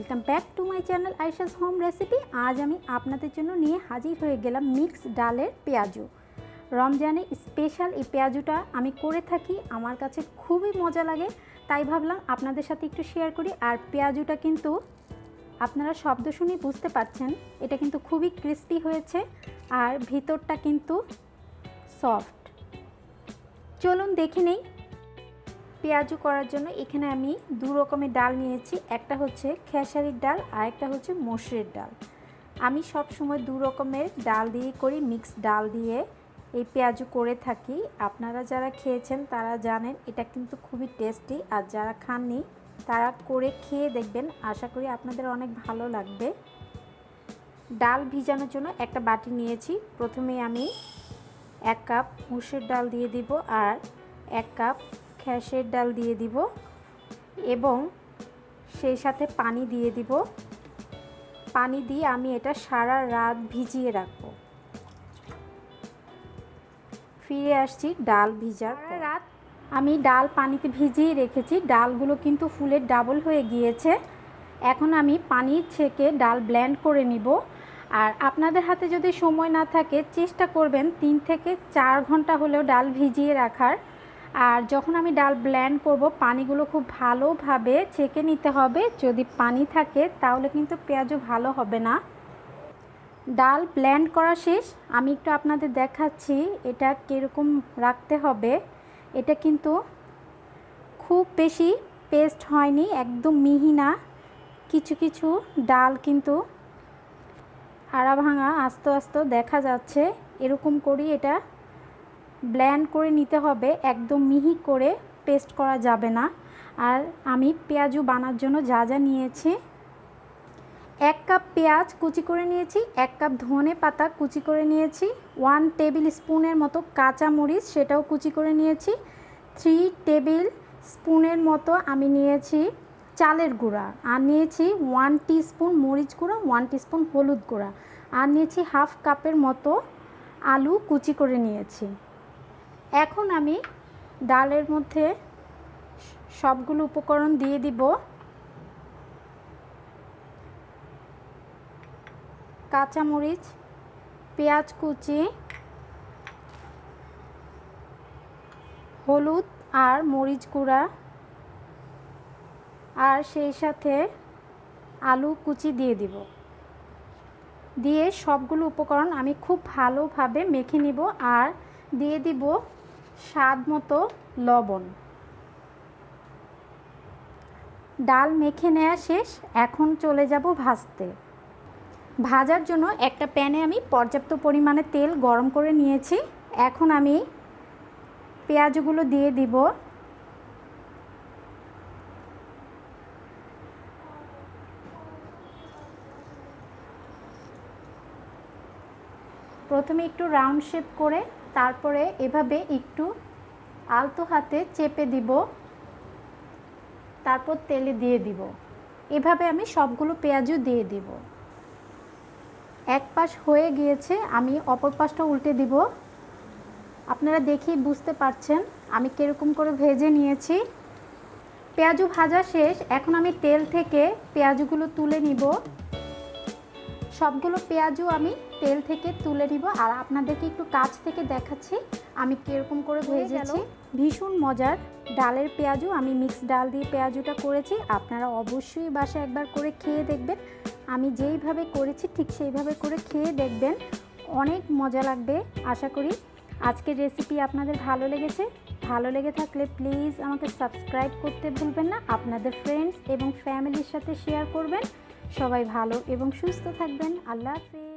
Welcome back to my channel আইসাস home recipe আজ আমি আপনাদের জন্য নিয়ে হাজির হয়ে গেলাম মিক্স ডালের পেঁয়াজু। রমজানে স্পেশাল এই পেঁয়াজুটা আমি করে থাকি, আমার কাছে খুবই মজা লাগে, তাই ভাবলাম আপনাদের সাথে একটু শেয়ার করি। আর পেঁয়াজুটা কিন্তু আপনারা শব্দ শুনে বুঝতে পারছেন, এটা কিন্তু খুবই ক্রিস্পি হয়েছে আর ভিতরটা কিন্তু সফট চলুন দেখে নেই পেঁয়াজু করার জন্য এখানে আমি দু রকমের ডাল নিয়েছি। একটা হচ্ছে খেসারির ডাল আর একটা হচ্ছে মসুরের ডাল। আমি সব সময় দু রকমের ডাল দিয়ে করি মিক্স ডাল দিয়ে। এই পেঁয়াজু করে থাকি। আপনারা যারা খেয়েছেন তারা জানেন এটা কিন্তু খুবই টেস্টি আর যারা খাননি তারা করে খেয়ে দেখবেন। আশা করি আপনাদের অনেক ভালো লাগবে। ডাল ভিজানোর জন্য একটা বাটি নিয়েছি। প্রথমে আমি এক কাপ মুসুর ডাল দিয়ে দিব আর এক কাপ খ্যাসের ডাল দিয়ে দিব এবং সেই সাথে পানি দিয়ে দিব। পানি দিয়ে আমি এটা সারা রাত ভিজিয়ে রাখব। ফিরে আসছি ডাল ভিজার রাত আমি ডাল পানিতে ভিজিয়ে রেখেছি। ডালগুলো কিন্তু ফুলের ডাবল হয়ে গিয়েছে। এখন আমি পানি ছেঁকে ডাল ব্ল্যান্ড করে নিব। আর আপনাদের হাতে যদি সময় না থাকে চেষ্টা করবেন তিন থেকে চার ঘণ্টা হলেও ডাল ভিজিয়ে রাখার। আর যখন আমি ডাল ব্ল্যান্ড করব, পানিগুলো খুব ভালোভাবে ছেঁকে নিতে হবে। যদি পানি থাকে, তাহলে কিন্তু পেঁয়াজও ভালো হবে না। ডাল ব্ল্যান্ড করা শেষ। আমি একটু আপনাদের দেখাচ্ছি এটা কীরকম রাখতে হবে। এটা কিন্তু খুব বেশি পেস্ট হয়নি, একদম মিহি না। কিছু কিছু ডাল কিন্তু আড়া ভাঙা আস্তে আস্তে দেখা যাচ্ছে। এরকম করি এটা ব্ল্যান্ড করে নিতে হবে, একদম মিহি করে পেস্ট করা যাবে না। আর আমি পেঁয়াজু বানার জন্য যা যা নিয়েছি, এক কাপ পেঁয়াজ কুচি করে নিয়েছি, এক কাপ ধনে পাতা কুচি করে নিয়েছি ওয়ান টেবিল স্পুনের মতো কাঁচা মরিচ সেটাও কুচি করে নিয়েছি থ্রি টেবিল স্পুনের মতো আমি নিয়েছি চালের গুঁড়া, আর নিয়েছি ওয়ান স্পুন মরিচ গুঁড়া ওয়ান স্পুন হলুদ গুঁড়া, আর নিয়েছি হাফ কাপের মতো আলু কুচি করে নিয়েছি। এখন আমি ডালের মধ্যে সবগুলো উপকরণ দিয়ে দিব। কাঁচামরিচ, পেঁয়াজ কুচি, হলুদ আর মরিচ গুঁড়া আর সেই সাথে আলু কুচি দিয়ে দিব। দিয়ে সবগুলো উপকরণ আমি খুব ভালোভাবে মেখে নিব আর দিয়ে দিব স্বাদ মতো লবণ। ডাল মেখে নেওয়া শেষ, এখন চলে যাব ভাজতে। ভাজার জন্য একটা প্যানে আমি পর্যাপ্ত পরিমাণে তেল গরম করে নিয়েছি। এখন আমি পেঁয়াজগুলো দিয়ে দিব। প্রথমে একটু রাউন্ড শেপ করে তারপরে এভাবে একটু আলতো হাতে চেপে দিব, তারপর তেলে দিয়ে দিব। এভাবে আমি সবগুলো পেঁয়াজও দিয়ে দিব। এক পাশ হয়ে গিয়েছে, আমি অপর পাশটা উল্টে দিব। আপনারা দেখেই বুঝতে পারছেন আমি কীরকম করে ভেজে নিয়েছি। পেঁয়াজু ভাজা শেষ, এখন আমি তেল থেকে পেঁয়াজগুলো তুলে নিব। সবগুলো পেঁয়াজও আমি তেল থেকে তুলে নিব। আর আপনাদেরকে একটু কাছ থেকে দেখাচ্ছি। আমি কীরকম করে ভেজেছি। ভীষণ মজার। ডালের পেঁয়াজু আমি মিক্স ডাল দিয়ে পেঁয়াজুটা করেছি। আপনারা অবশ্যই বাসায় একবার করে খেয়ে দেখবেন। আমি যেইভাবে করেছি ঠিক সেইভাবে করে খেয়ে দেখবেন। অনেক মজা লাগবে আশা করি। আজকের রেসিপি আপনাদের ভালো লেগেছে। ভালো লেগে থাকলে প্লিজ আমাকে সাবস্ক্রাইব করতে ভুলবেন না। আপনাদের ফ্রেন্ডস এবং ফ্যামিলির সাথে শেয়ার করবেন। সবাই ভালো এবং সুস্থ থাকবেন। আল্লাহ হাফেজ।